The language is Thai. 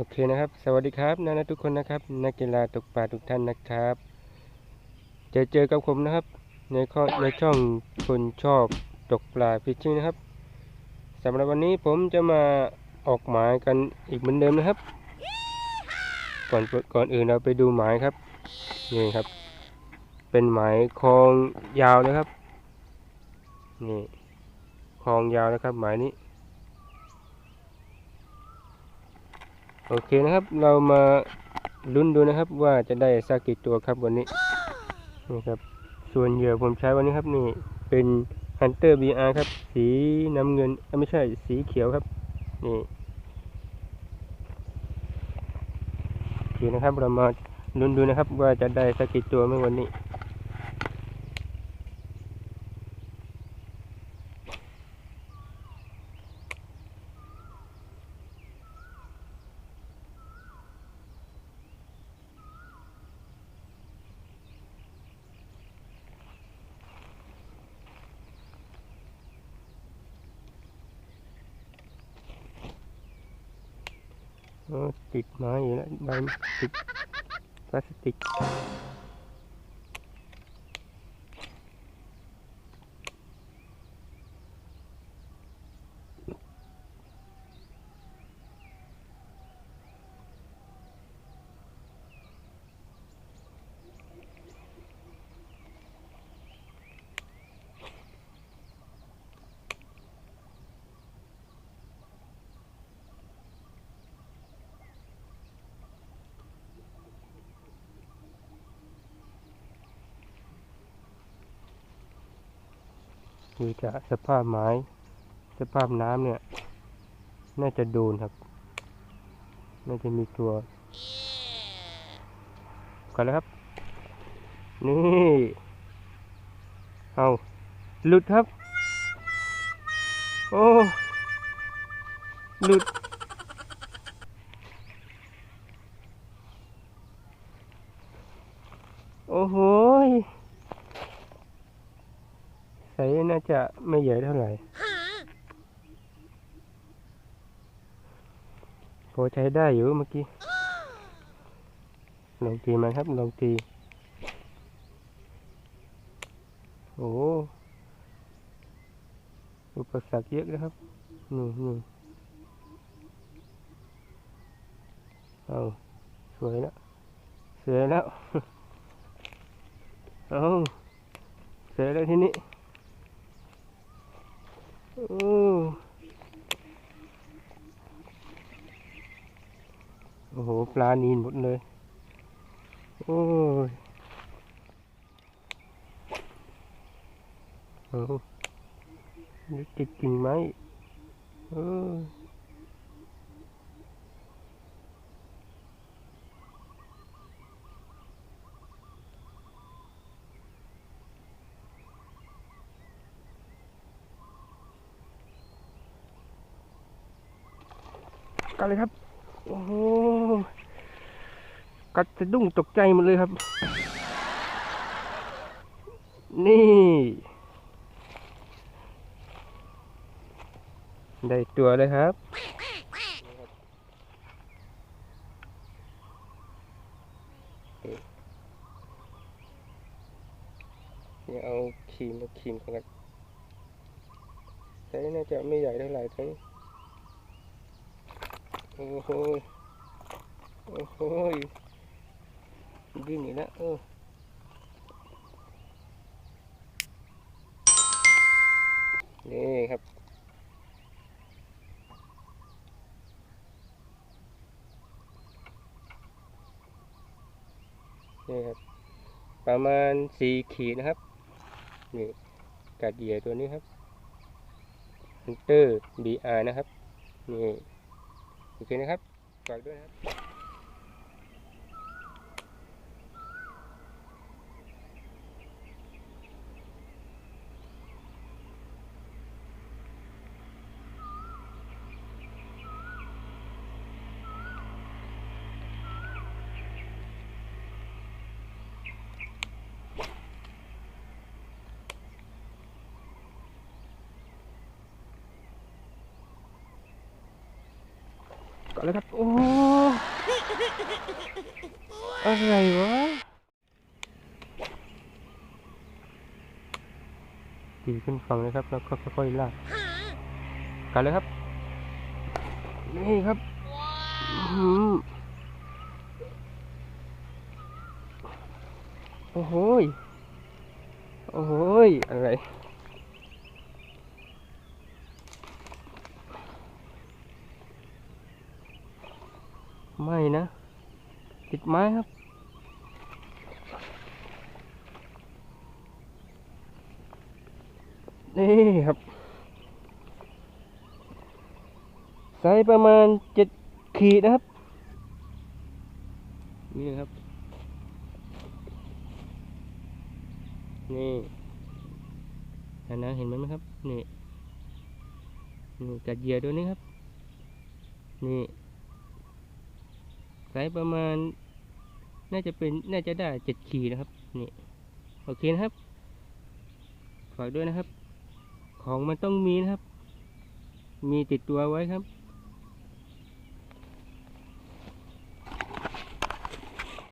โอเคนะครับ สวัสดีครับนะนะทุกคนนะครับ นักกีฬาตกปลาทุกท่านนะครับ เจอเจอกับผมนะครับ ในข้อในช่องคนชอบตกปลาฟิชชิ่งนะครับสำหรับวันนี้ผมจะมาออกหมายกันอีกเหมือนเดิมนะครับ ก่อนก่อนอื่นเราไปดูหมายครับนี่ครับ เป็นหมายคลองยาวนะครับนี่คลองยาวนะครับ หมายนี้ โอเคนะครับ เรามาลุ้นดูนะครับว่าจะได้สักกี่ตัวครับวันนี้นี่ครับ ส่วนเหยื่อผมใช้วันนี้ครับนี่เป็น Hunter BR ครับ สีน้ำเงินไม่ใช่สีเขียวครับนี่โอเคนะครับเรามาลุ้นดูนะครับว่าจะได้สักกี่ตัวเมื่อวันนี้ ติดไม้อยู่แล้วใบติดพลาสติก คือจะสภาพไม้ สภาพน้ำเนี่ย น่าจะโดนครับ น่าจะมีตัวกันแล้วครับ นี่ เอาหลุดครับ โอ้ หลุด โอ้โหย ใส่น่าจะไม่ใหญ่เท่าไหร่พอใช้ได้อยู่เมื่อกี้ ลองตีมันครับ ลองตี โอ้อุปสรรคเยอะนะครับหนี่งหนี่เอาสวยแล้วสวยแล้วเอาสวยแล้วที่นี้ โอ้โอ้โห ปลานีนหมดเลย โอ้ยโอ้นี่ติดกิ่งไม้เออ กันเลยครับ โอ้โห กัดสะดุ้งตกใจหมดเลยครับ นี่ ได้ตัวเลยครับเนี่ยเอาครีมมาครีมก่อนครับใช้น่าจะไม่ใหญ่เท่าไหร่ทั้ง โอ้โหโอ้โหดิ้นอีกแล้วเออนี่ครับนี่ครับ ประมาณสี่ขีดนะครับ นี่กัดเหยื่อตัวนี้ครับ Hunter BR นะครับ นี่ โอเคนะครับฝากด้วยนะครับ ก่อนแล้วครับ โอ้ อะไรวะตีขึ้นฝั่งเลยครับ แล้วก็ค่อยๆลากกันเลยครับ นี่ครับโอ้โหโอ้โหอะไร ไม่นะ ติดไม้ครับ นี่ครับ ไซส์ประมาณเจ็ดขีดนะครับ นี่นะครับ นี่อันนั้นเห็นไหมไหมครับ นี่นี่กัดเหยื่อด้วยนี่ครับ นี่ ไซส์ประมาณ น่าจะเป็นน่าจะได้เจ็ดขีดนะครับนี่โอเคนะครับฝากด้วยนะครับ ของมันต้องมีนะครับ มีติดตัวไว้ครับ